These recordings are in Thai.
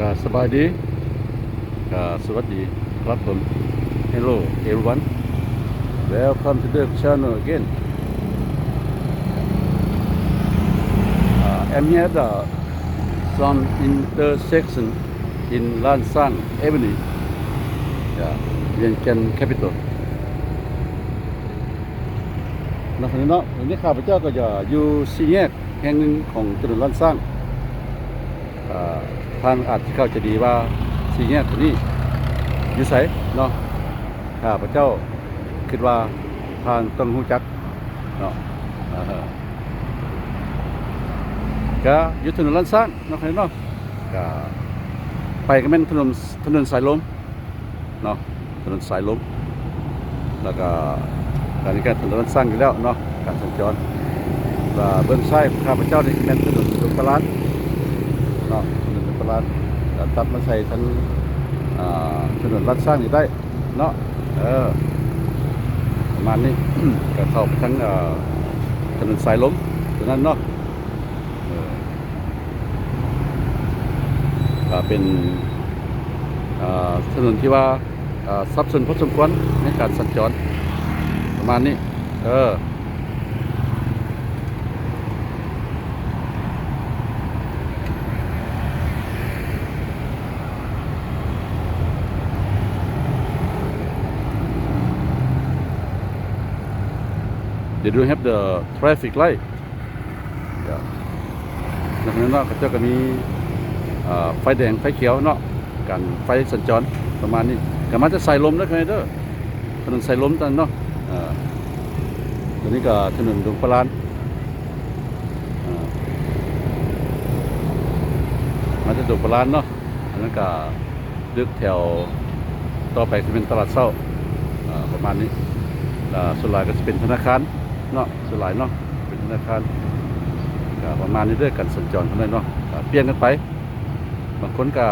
ก็สบายดีก็สวัสดีครับผม Hello everyone Welcome to the channel again uh, I'm here at the some intersection in Lansang Avenue yeah, Vientiane capital นะครับเนาะวันนี้ข้าพเจ้าก็จะอยู่สี่แยกแห่งหนึ่งของถนนลันสร้างอ่า ทางอาจจะเข้าใจดีว่าสี่แยกตัวนี้อยู่ไสเนาะข้าพเจ้าคิดว่าทางต้องรู้จักเนาะก็อยู่ถนนลันสร้างเนาะครับเนาะก็ไปก็เป็นถนนถนนสายลมเนาะถนนสายลมแล้วก็การนี้การถนนสร้างอยู่แล้วเนาะการสัญจรว่าเบื้องซ้ายข้าพเจ้านี่เป็นถนนสุปราชเนาะ ถนนสุปราชก็ตัดมาใส่ทั้งถนนรัดสร้างนี่ได้เนาะเออประมาณนี้ ก็เข้าไปทั้งถนนสายล้มตรงนั้นเนาะเออก็เป็นถนนที่ว่าอ่าซับซ้อนพอสมควรในการสัญจรประมาณนี้ เออ They don't have the traffic light ดังนั้นเนาะเขาจ้าก็มีไฟแดงไฟเขียวเนาะการไฟสัญจรประมาณนี้ก็มาจะใส่ลมนะเคยเด้อถนนใส่ลมตันเนาะตัวนี้ก็ถนนดงปลานมาจะดงปลานเนาะอันนั้นก็ลึกแถวต่อไปจะเป็นตลาดเศร้าอ่าประมาณนี้ส่วนหลายก็จะเป็นธนาคาร เนาะสลายเนาะเป็นธนาคารก็ประมาณนี้เด้วยกันสัญจรเท่านั้นเนาะเปลี่ยนกันไปบางคนก็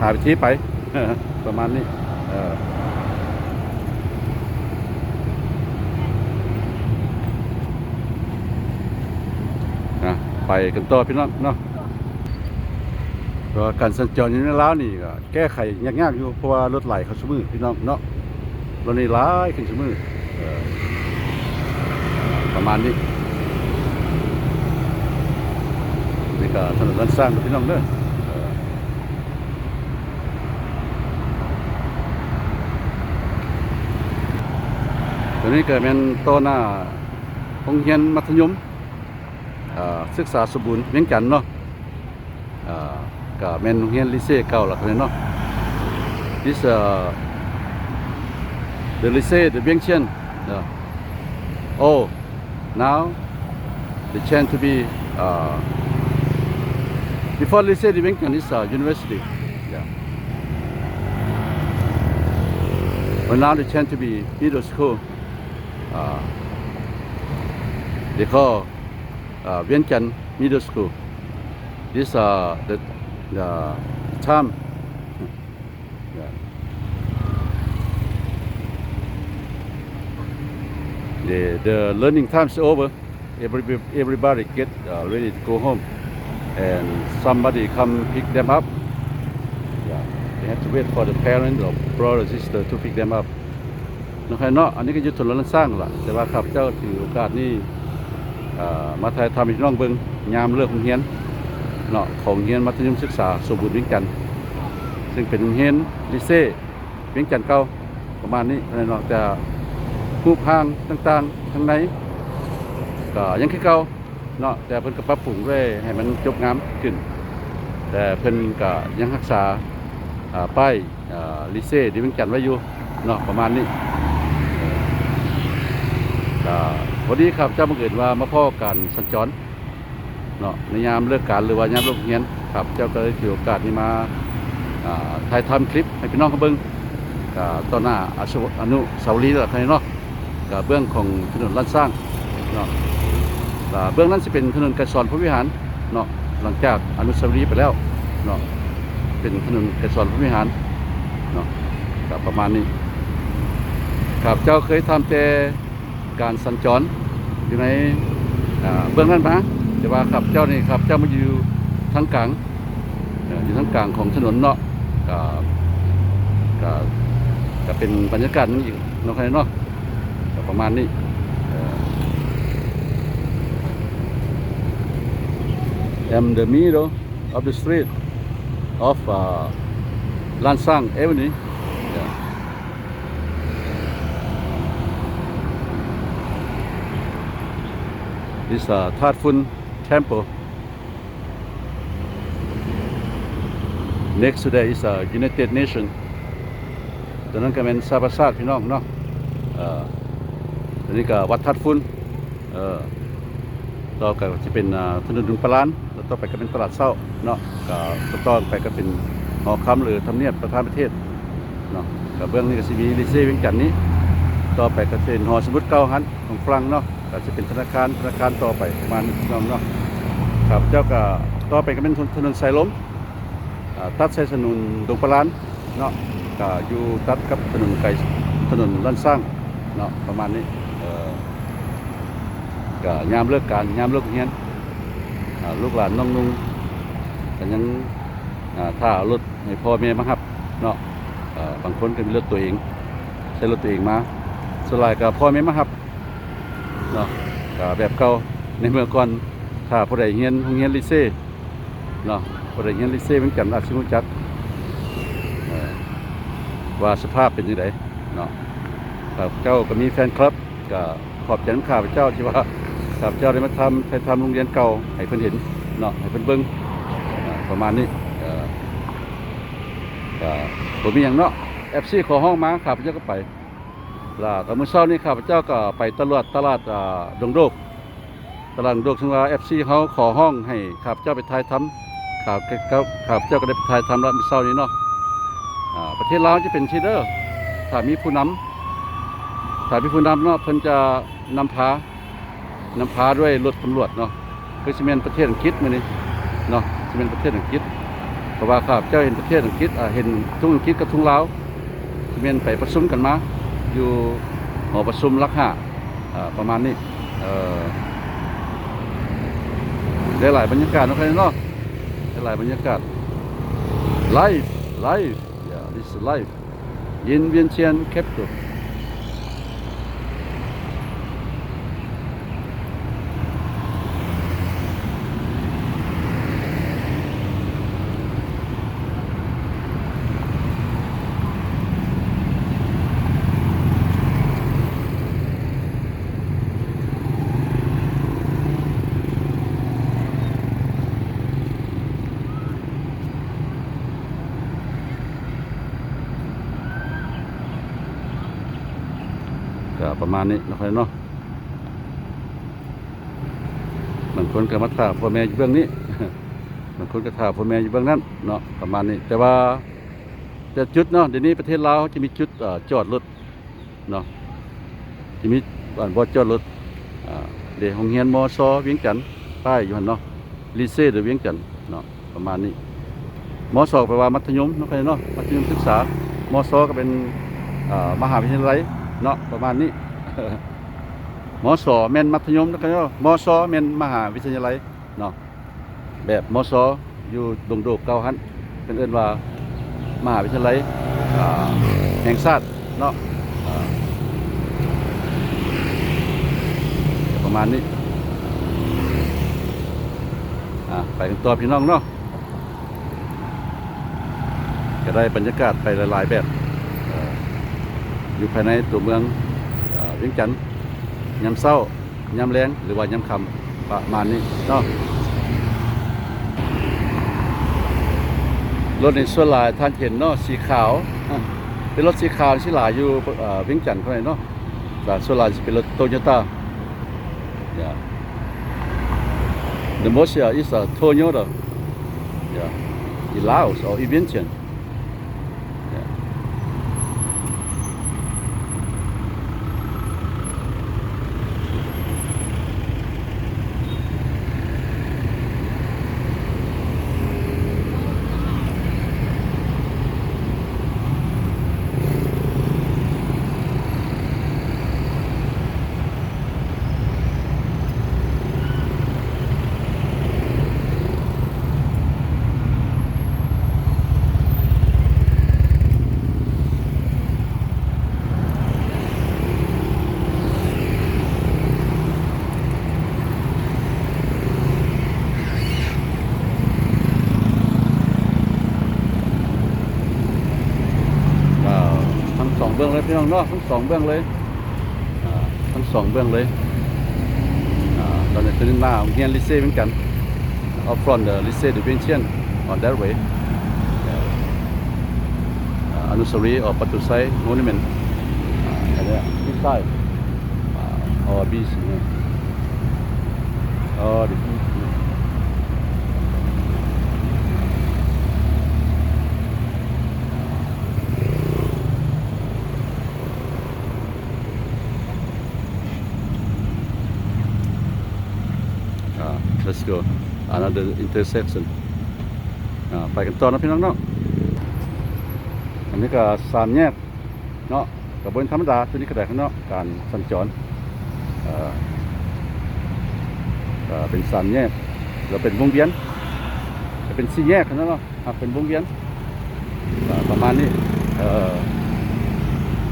หาวิธีไปประมาณนี้นะไปกันต่อพี่น้องเนาะเพราะว่าการสัญจรอยู่ในล้าวนี่ก็แก้ไขยากๆอยู่เพราะว่ารถไหลเขาสมือพี่น้องเนาะรถนี่หลายขึ้นสมือ ประมาณนี้นี่ก็ถนนลันสร้างพี่น้องเด้อตัวนี้เกิดเป็นโตวหน้าโรงเรียนมัธยมศึกษาสมบูรณ์เวียงจันเนาะก็แม่นโรงเรียนลิเซ่เก่าล่ะครับเนาะ this uh, the lycée de Vientiane uh, oh now they change to be uh, before de Vientiane is uh, university. Yeah. But now they change to be middle school. Uh, they call uh, Vientiane middle school. This uh, the the time the the learning time is over Every, everybody get uh, ready to go home and somebody come pick them up yeah they have to wait for the parent or brother sister to pick them up นะครับเนาะอันนี้ก็ยุทธนนสร้างละแต่ว่าข้าพเจ้าถือโอกาสนี้มาถ่ายทำให้น้องเบิงยามเลิกโรงเรียนเนาะของเรียนมัธยมศึกษาสมบูรณ์วียงจันซึ่งเป็นเรียนลิเซ่วียงจันเก่าประมาณนี้นะเนาะแต่ รูปร่างต่างๆทางในก็ยังคือเก่าเนาะแต่เพิ่นก็ปรับปรุงด้วยให้มันจบงามขึ้น แต่เพิ่นก็ยังรักษาป้ายลิเซ่ที่เพิ่นจัดไว้อยู่เนาะประมาณนี้ก็วันนี้ครับเจ้าบังเอิญว่ามาพ่อการสัญจรเนาะในยามเลิกการหรือว่ายามเลิกเรียนครับเจ้าก็เลยถือโอกาสนี้มาถ่ายทำคลิปให้พี่น้องเขาเบิ่งก็ต่อหน้าอนุอนุสาวรีย์หลักไทยเนาะ กับเบื้องของถนนลันสร้างเนาะเบื้องนั้นจะเป็นถนนกรสอนพระวิหารเนาะหลังจากอนุสาวรีย์ไปแล้วเนาะเป็นถนนกรสอนพระวิหารเนาะก็ประมาณนี้ครับเจ้าเคยทำแต่การสัญจรอยู่ในเบื้องนั้นมาแต่ว่าครับเจ้านี่ครับเจ้ามาอยู่ทางกลางอยู่ท่ามกลางของถนนเนาะก็ก็ก็เป็นบรรยากาศนึงอีกเนาะใครเนาะ ประมาณนี้เอ่อ am the middle of the street of uh, Lansang Avenue. Yeah. This uh, Thad Phun Temple. Next to that is uh, United Nation ตอนนั้นก็เป็นซาบาซาดพี่น้องเนาะเ อ่อตอนนี้ก็วัดทัดฟุนเออต่อไปก็จะเป็นถนนดุงปลานแล้วต่อไปก็เป็นตลาดเศร้าเนาะก็ต่อไปก็เป็นหอคำหรือทำเนียบประธานประเทศเนาะกับเบื้องนี้ก็จะมีลิเซ่เวียงจันทน์นี้ ต่อไปก็จะเป็นหอสมุดเก่าหันของฝรั่งเนาะก็จะเป็นธนาคารธนาคารต่อไปประมาณนี้นเนาะครับเจ้าก็ต่อไปก็เป็นถนนสายลมตัดสายถนนดุงปลานเนาะก็อยู่ตัดกับถนนไกลถนนลั่นสร้างเนาะประมาณนี้ ก็ยามเลิกการยามเลิกเรียนลูกหลานน้องนุ่งก็ยังอ่าถ้าเอารถให้พ่อแม่มาครับเนาะบางคนก็มีรถตัวเองใช้รถตัวเองมาส่วนหลายก็พ่อแม่มาครับเนาะก็แบบเก่าในเมื่อก่อนถ้าผู้ใดเรียนโรงเรียนลิเซ่เนาะผู้ใดเรียนลิเซ่เหมือนกันอาจสิรู้จักว่าสภาพเป็นยังไงเนาะเจ้าก็มีแฟนคลับก็ขอบใจน้ำข้าพเจ้าที่ว่า ข้าพเจ้าได้มาทำไปทำโรงเรียนเก่าให้เพิ่นเห็นเนาะให้เพิ่นเบิ่งประมาณนี้เอ่อก็บ่มีหยังเนาะ FC ขอห้องมาข้าพเจ้าก็ไปแลาก็มื้อเช้านี้ข้าพเจ้าก็ไปตลาดตลาดดงโดกตลาดดงโดกซึ่งว่า FC เขาขอห้องให้ข้าพเจ้าไปถ่ายทำข้าพเจ้าข้าพเจ้าก็ได้ไปถ่ายทำแล้วมื้อเช้านี้เนาะประเทศลาวจะเป็นชีเดอร์ถ้ามีผู้นำถ้ามีผู้นำเนาะเพิ่นจะนำพา นำพาด้วยรถตำรวจเนาะคือซีเมนประเทศอังกฤษมือนี้เนาะซีเมนประเทศอังกฤษเพราะว่าข้าพเจ้าเห็นประเทศอังกฤษอ่าเห็นทุ่งอังกฤษกับทุ่งลาวซีเมนไปประชุมกันมา อยู่หอประชุมลักห้าอ่าประมาณนี้เอ่อได้หลายบรรยากาศนะครับเนาะได้หลายบรรยากาศ live live yeah this is live ยินเวียนเชียนแมาณนี้นะครับเนาะบางคนก็มาถาพ่อแม่อยู่เบื้องนี้บางคนก็ถาพ่อแม่อยู่เบื้องนั้นเนาะประมาณนี้ แต่ว่าจะจุดเนาะเดี๋ยวนี้ประเทศลาวจะมีจุดอจอดรถเนาะจะมีบ้านบ่อจอดรถเดี๋ยวโรงเรียนมอซอเวียงจันทน์ป้อยู่หั่นเนาะลีเซ่หรือเวียงจันทน์เนาะประมาณนี้มอซอแปลว่ามัธยมเนาะเนาะมัธยมศึกษามอซอก็เป็นมหาวิทยาลัยเนาะประมาณนี้ มสแม่นมัธยมนะครับเนาะมสแม่นมหาวิทยาลัยเนาะแบบมสอยู่ดงโดกเกาหันเป็นเอิ้นว่ามหาวิทยาลัยแห่งชาติเนาะประมาณนี้อ่าไปกันต่อพี่น้องเนาะก็ได้บรรยากาศไปหลายๆแบบอยู่ภายในตัวเมืองเอ่อเวียงจันทน์ ยามเศร้ายามแรงหรือว่ายามค่ำประมาณนี้เนาะรถในส่วนลายท่านเห็นเนาะสีขาวเป็นรถสีขาวที่หลายอยู่เอ่อเวียงจันทน์เท่าไหร่เนาะแต่ส่วนลายจะเป็นรถโตโยต้า yeah the most uh, is a Toyota yeah in Laos or in Vientiane พี่น้องเนาะทั้งสองเบื้องเลยทั้งสองเบื้องเลยอ่าตอนนี้คือหน้าโรงเรียนลิเซ่เหมือนกัน up front the lycée de Vientiane on that way อ่าอนุสาวรีย์อประตูไซโมนิเมนต์อันเนี้ยที่ใต้ออบีสเนี่ยอ๋อดิอ่า let's go another intersection ไปกันต่อนะพี่น้องเนาะอันนี้ก็สามแยกเนาะกับบนธรรมดาตัวนี้ก็ได้ข้างนอกการสัญจรเป็นสามแยกแล้วเป็นวงเวียนจะเป็นสี่แยกนะเนาะเป็นวงเวียนประมาณนี้เอ่อ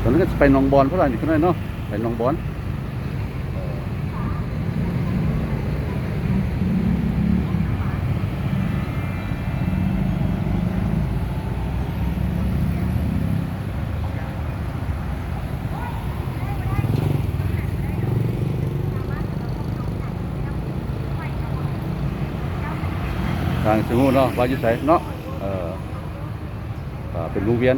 ตอนนั้ก็จะไปหนองบอนเท่าไหร่นี่ก็ได้เนาะไปหนองบอน สงูเนาะว่าอยู่ไสเนาะเออเป็นวงเวียน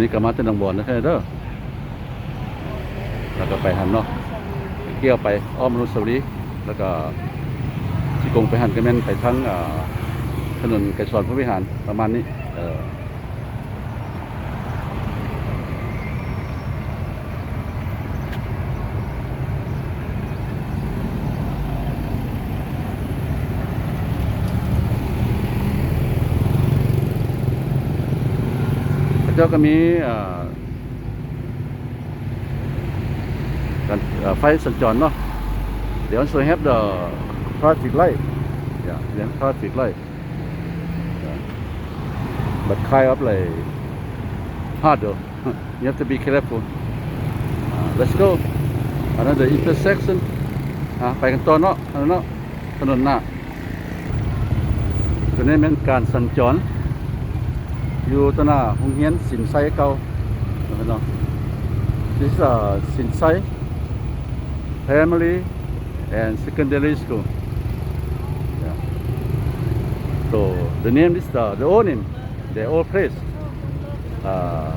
นี่ก็มาจากหนองบอนนะแค่เด้อแล้วก็ไปหันเนาะเกี่ยวไปอ้อมอนุสวรีแล้วก็ ที่กงไปหันกันแม่นไปทั้งถนนไก่สอนพระวิหารประมาณนี้เออพระเจ้าก็มีการไฟสัญจรเนาะ They also have the traffic light. Yeah, they have traffic light. Yeah. But kind of like hard though. you have to be careful. Uh, let's go. Another intersection. อะไปกันต่อเนาะถนนเนาะถนนหน้าตัวนี้เป็นการสัญจร อยู่ตัวหน้าโรงเรียนสินไซเก่าเนาะ This is a สินไซ primary and secondary school. Yeah. So the name is the, the old name, the old place. Uh,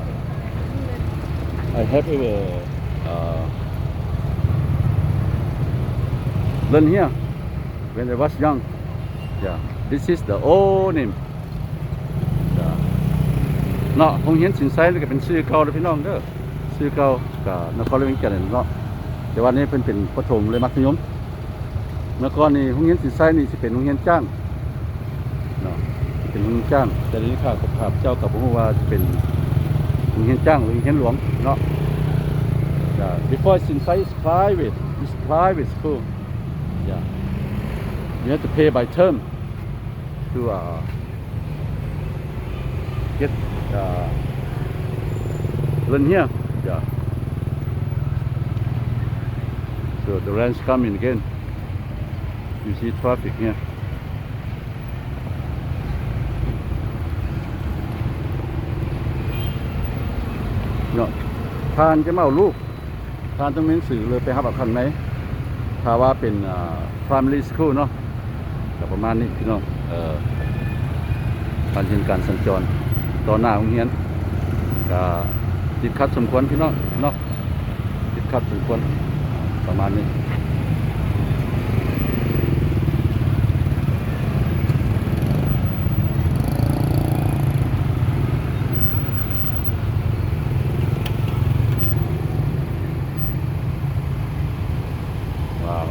I have ever uh, learn here when I was young. Yeah, this is the old name. เนาะโรงเรียนสินไซนี่ก็เป็นชื่อเก่าเลยพี่น้องเด้อชื่อเก่ากับนครเลเวงจันทน์เนาะแต่ว่านี้เพิ่นเป็นประถมเลยมัธยมเมื่อก่อนนี่โรงเรียนสินไซนี่สิเป็นโรงเรียนจ้าง เป็นเรียนจ้างแต่นี้ข้ากับข้าพเจ้ากับผมว่าเป็นโรงเรียนจ้างหรือโรงเรียนหลวงเนาะ Yeah. Before Sinsai is private, it's private school. Yeah. You have to pay by term to uh, get uh, learn here. Yeah. So the rain's come in again. You see traffic here. No. ทานจะมาเอาลูกทานต้องมีหนังสือเลยไปหับเอาคันไหมถ้าว่าเป็น primary school เนาะแต่ประมาณนี้พี่น้องเออการเรียนการสัญจรต่อหน้าโรงเรียนก็ติดขัดสมควรพี่น้องเนาะติดขัดสมควรประมาณนี้ ว้าว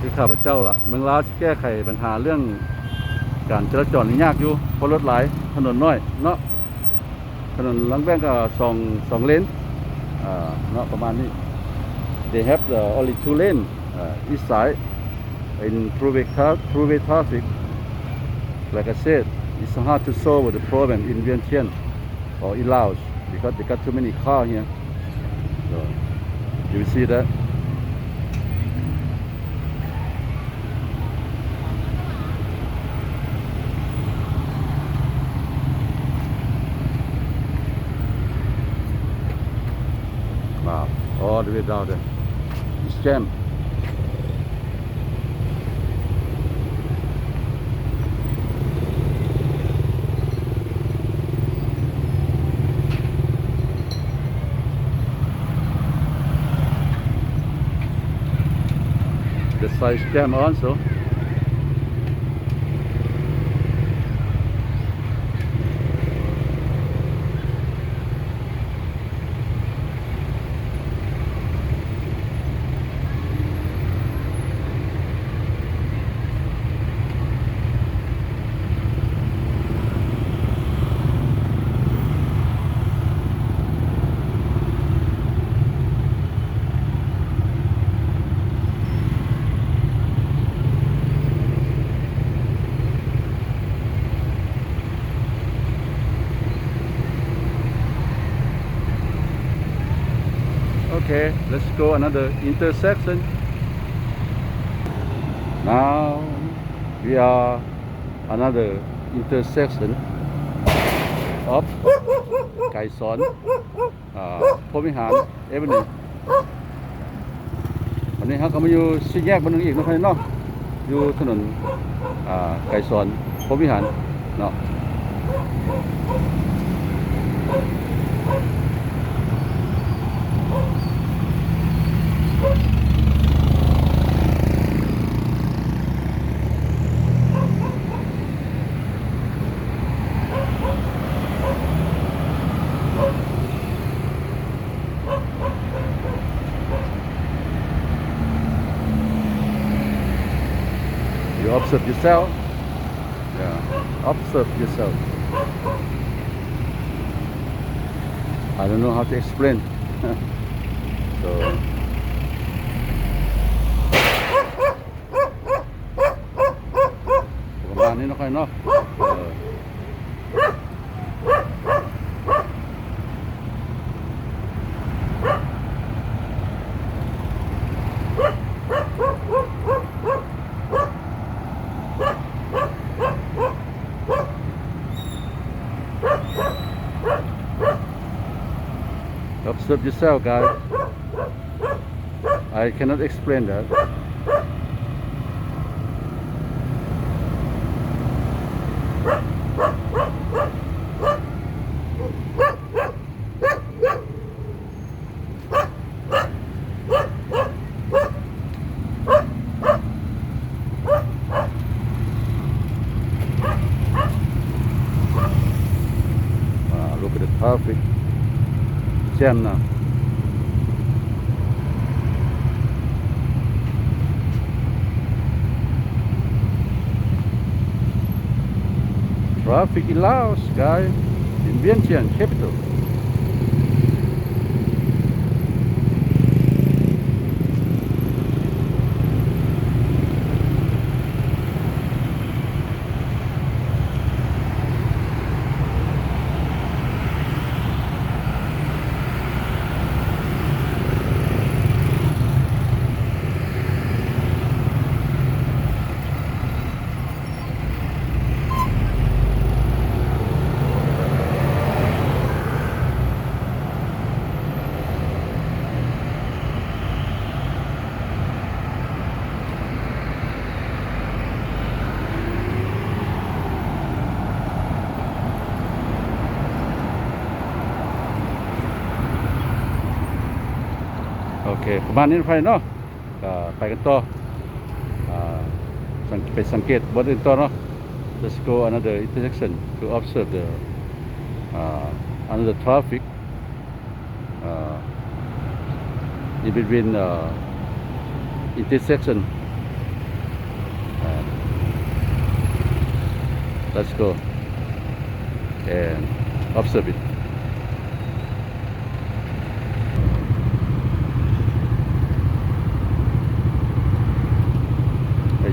คือข้า พเจ้าล่ะเมืองลาวจะแก้ไขปัญหาเรื่องการจราจรยากอยู่เพราะรถหลายถนนน้อยเนาะถนนลังแบงก็สองสองเลนอ่าเนาะประมาณนี้ they have the only two lane uh, east side in throughway tra- throughway traffic like I said it's hard to solve the problem in Vientiane or in Laos because they got too many car here. So you see that? Wow, all the way down there. It's jam. The size jam also. Okay, let's go another intersection. Now we are another intersection of ไก่สอนอ่าพรหมิหารเอเวนิววันนี้ครับก็มาอยู่สี่แยกบนนึงอีกนะครับเนาะอยู่ถนนไก่สอนพมิหารเนาะ observe yourself. Yeah, observe yourself. I don't know how to explain. so. Kayo, no? Observe yourself, guys. I cannot explain that. Ah, look at the traffic jam now. Traffic in Laos, guys, in Vientiane, capital. ประมาณนี้นะไปเนาะก็ไปกันต่ออ่าสังไปสังเกตบนอื่นต่อเนาะ let's go another intersection to observe the uh, another traffic uh, in between uh, intersection uh, let's go and observe it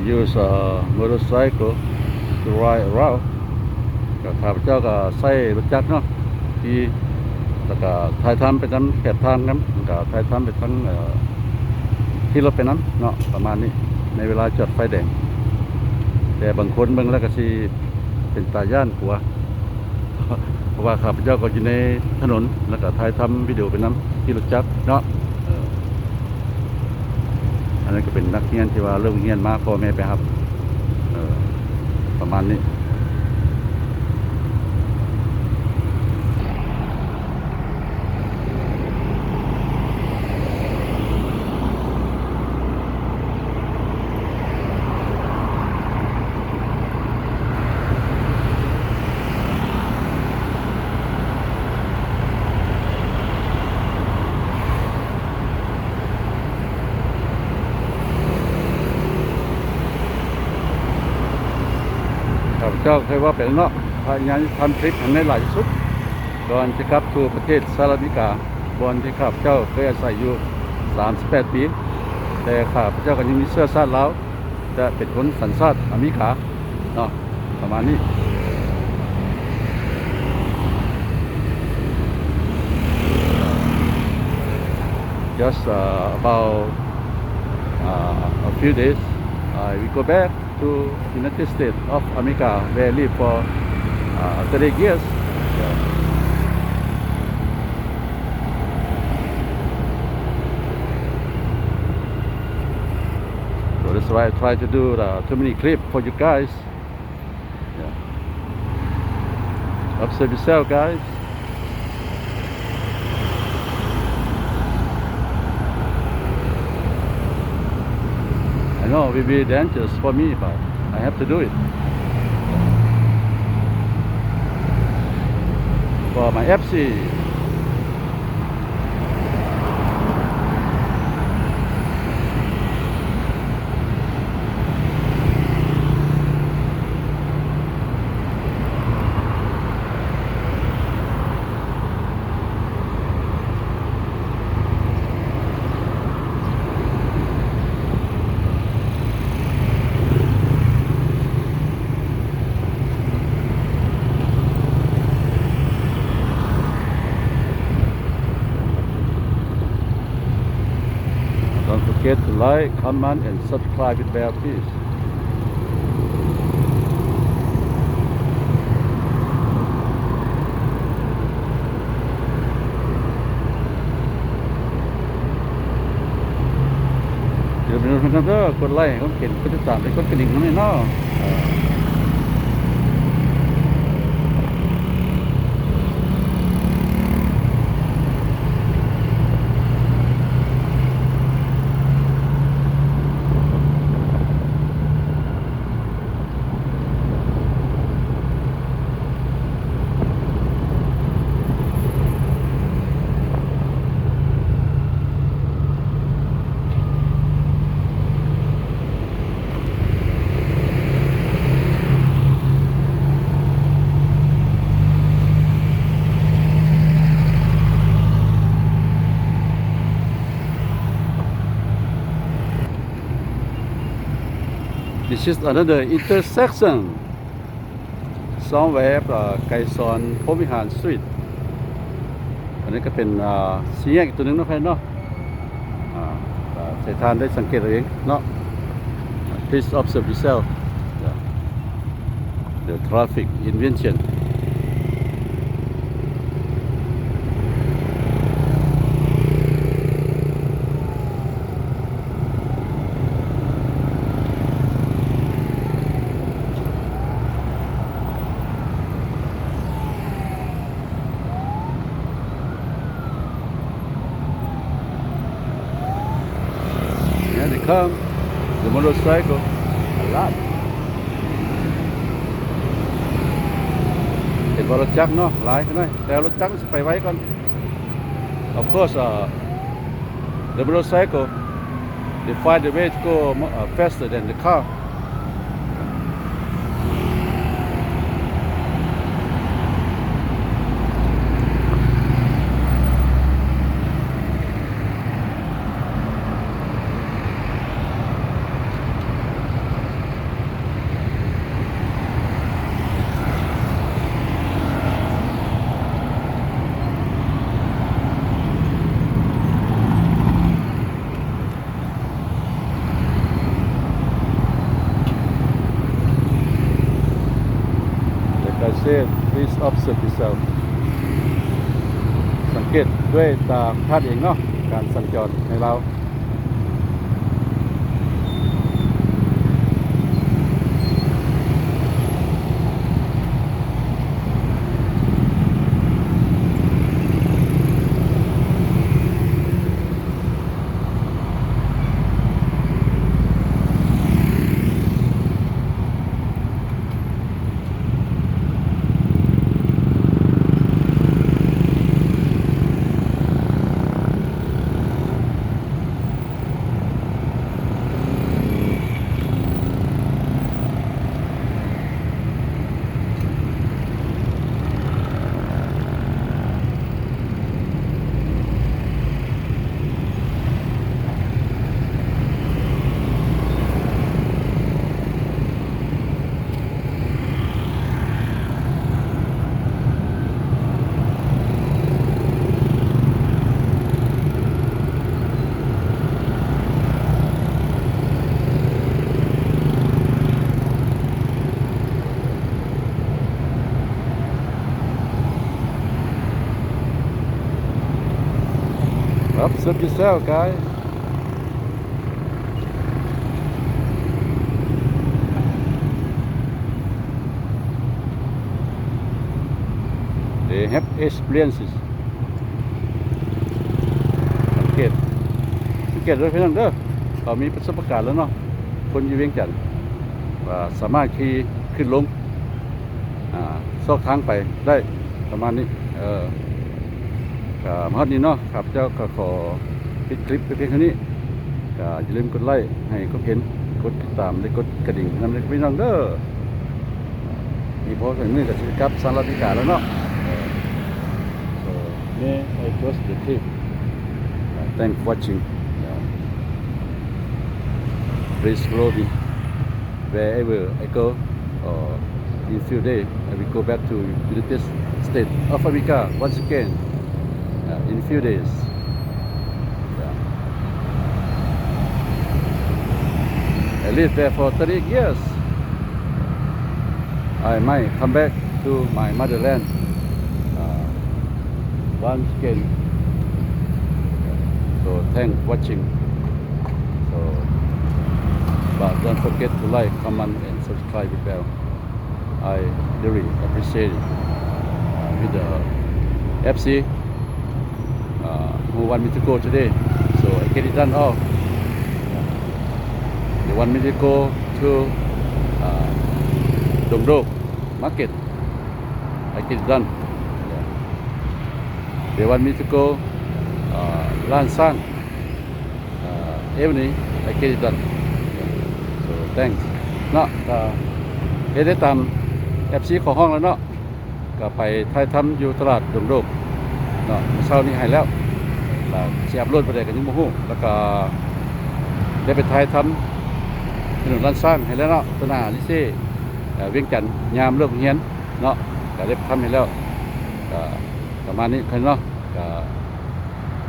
Use a motorcycle to ride around ก็ข้าพเจ้าก็ใส่รถจักรเนาะปีแล้วก็ถ่ายทำไปทั้งแผดทางครับแล้วก็ถ่ายทำไปทั้งที่รถไปนั้นเนาะประมาณนี้ในเวลาจอดไฟแดง แต่บางคนบิ่งแล้วก็สิเป็นตาย่านกลัวเพราะว่าข้าพเจ้าก็อยู่ในถนนแล้วก็ถ่ายทำวิดีโอไปน้ำที่รถจักรเนาะ อันนั้นก็เป็นนักเรียนที่ว่าเริ่มเรียนมาพ่อแม่ไปครับประมาณนี้ จ้าเคยว่าเป็นเนาะพยายามทำคลิปให้ไหลายสุดก่อนจะกลับสู่ประเทศสหรัฐอเมริกาบอนที่ข้าพเจ้าเคยอาศัยอยู่ 38 ปี แต่ข้าพเจ้าก็ยังมีเสื้อชาติลาวแต่เป็นคนสัญชาติอเมริกาเนาะประมาณนี้ just uh, about uh, a few days, uh, we go back to United States of America, where I live for uh, 30 years. So that's why I try to do the too many clip for you guys. Yeah. Observe yourself, guys. I know it will be dangerous for me, but I have to do it. For my FC. Like, comment and subscribe with Bear Peace เดี๋ยวเป็นคนกันเด้อกดไลค์กดเข็นกดติดตามไปกดกระดิ่งนั่นเงเนาะ เออ This is another intersection somewhere ไกซอนพมิหารสตรีทอันนี้ก็เป็นเสี่แยกอีกตัวหนึงนะครเนาะอ่าอ่าเสายทานได้สังเกตเองเนาะ Please observe yourself Yeah. the traffic invention นี่ย they come the motorcycle a lot บรถจักรเนาะหลายขนาดแต่รถจักรไปไว้ก่อน of course uh, the motorcycle they find a way to go mo- uh, faster than the car ด้วยตาท่านเองเนาะการสัญจรในเรา ว Observe yourself, guys. They have experiences. สังเกตสังเกตด้วยพี่น้องเด้อเขามีประสบการณ์แล้วเนาะ คนอยู่เวียงจันทน์ว่าสามารถขี่ขึ้นลง อ่า ซอกทางไปได้ประมาณนี้ เออ ครับฮอดนี้เนาะครับเจ้าก็ขอปิดคลิปไปเพียงเท่านี้ก็อย่าลืมกดไลค์ให้กดเห็นกดติดตามและกดกระดิ่งนำเล็กพี่น้องเด้อมีพอถึงมือกับชีวิตครับสารพิการแล้วเนาะเออ so may I close the clip uh, thanks for watching uh, please follow me wherever I go or in few days I will go back to United States of America once again uh, in a few days. Yeah. I lived there for 30 years. I might come back to my motherland uh, once again. So thanks watching. So, but don't forget to like, comment, and subscribe the bell. I really appreciate it. Uh, with the FC who want me to go today. So I get it done all. They want me to go to uh, Dong Dok market. I get it done. Yeah. They want me to go uh, Lan Sang uh, evening. I get it done. Yeah. So thanks. เนาะก็เฮ็ดได้ตามแอปซีของห้องแล้วเนาะก็ไปถ่ายทำอยู่ตลาดดงโดกเนาะเช้านี้ห้แล้วแล้ว สิอัพโหลดไปได้กันยังบ่ฮู้แล้วก็ได้ไปถ่ายทำถนนร้านสร้างให้แล้วเนาะตนาลิเซ่เอ่เวียงจันทน์ยามเลิกเรียนเนาะก็ได้ทำให้แล้วก็ประมาณนี้ครับเนาะก็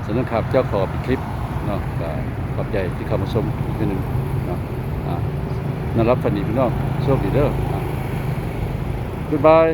สนักข่าวเจ้าขอปิดคลิปเนาะก็ขอบใจที่เข้ามาชมอีกทีหนึ่งเนาะนั่นรับฝันดีพี่น้องโชคดีเด้อ Goodbye